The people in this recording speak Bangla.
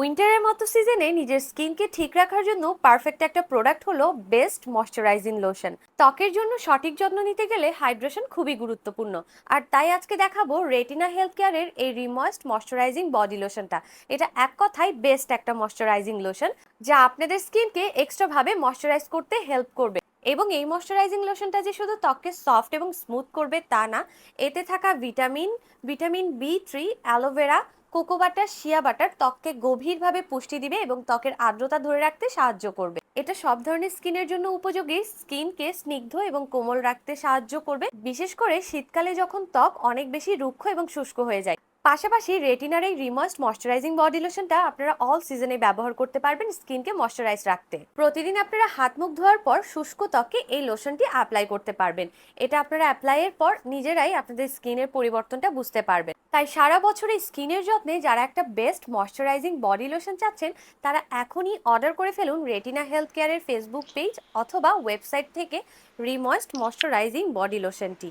উইন্টারের মতো সিজনে নিজের স্কিনকে ঠিক রাখার জন্য পারফেক্ট একটা প্রোডাক্ট হলো বেস্ট ময়শ্চারাইজিং লোশন। ত্বকের জন্য সঠিক যত্ন নিতে গেলে হাইড্রেশন খুবই গুরুত্বপূর্ণ। আর তাই আজকে দেখাবো রেটিনা হেলথ কেয়ারের এই রিময়েস্ট ময়শ্চারাইজিং বডি লোশনটা। এটা এক কথায় বেস্ট একটা ময়শ্চারাইজিং লোশন, যা আপনাদের স্কিনকে এক্সট্রাভাবে ময়শ্চারাইজ করতে হেল্প করবে। এবং এই ময়শ্চারাইজিং লোশনটা যে শুধু ত্বককে সফট এবং স্মুথ করবে তা না, এতে থাকা vitamin vitamin B three, aloe vera cocoa butter, shea butter ত্বককে গভীরভাবে পুষ্টি দিবে এবং ত্বকের আর্দ্রতা ধরে রাখতে সাহায্য করবে। এটা সব ধরনের স্কিনের জন্য উপযোগী। স্কিনকে স্নিগ্ধ এবং কোমল রাখতে সাহায্য করবে। বিশেষ করে শীতকালে যখন ত্বক অনেক বেশি রুক্ষ এবং শুষ্ক হয়ে যায়। পাশাপাশি রেটিনার এই রিমস্ট ময়শ্চারাইজিং বডি লোশনটা আপনারা অল সিজনে ব্যবহার করতে পারবেন স্কিনকে ময়শ্চারাইজ রাখতে। প্রতিদিন আপনারা হাত মুখ ধোয়ার পর শুষ্ক ত্বকে এই লোশনটি অ্যাপ্লাই করতে পারবেন। এটা আপনারা অ্যাপ্লাইয়ের পর নিজেরাই আপনাদের স্কিনের পরিবর্তনটা বুঝতে পারবেন। তাই সারা বছর স্কিনের যত্নে যারা একটা বেস্ট ময়শ্চারাইজিং বডি লোশন চাচ্ছেন, তারা এখনই অর্ডার করে ফেলুন রেটিনা হেলথ কেয়ারের ফেসবুক পেজ অথবা ওয়েবসাইট থেকে রিময়েস্ট ময়শ্চারাইজিং বডি লোশনটি।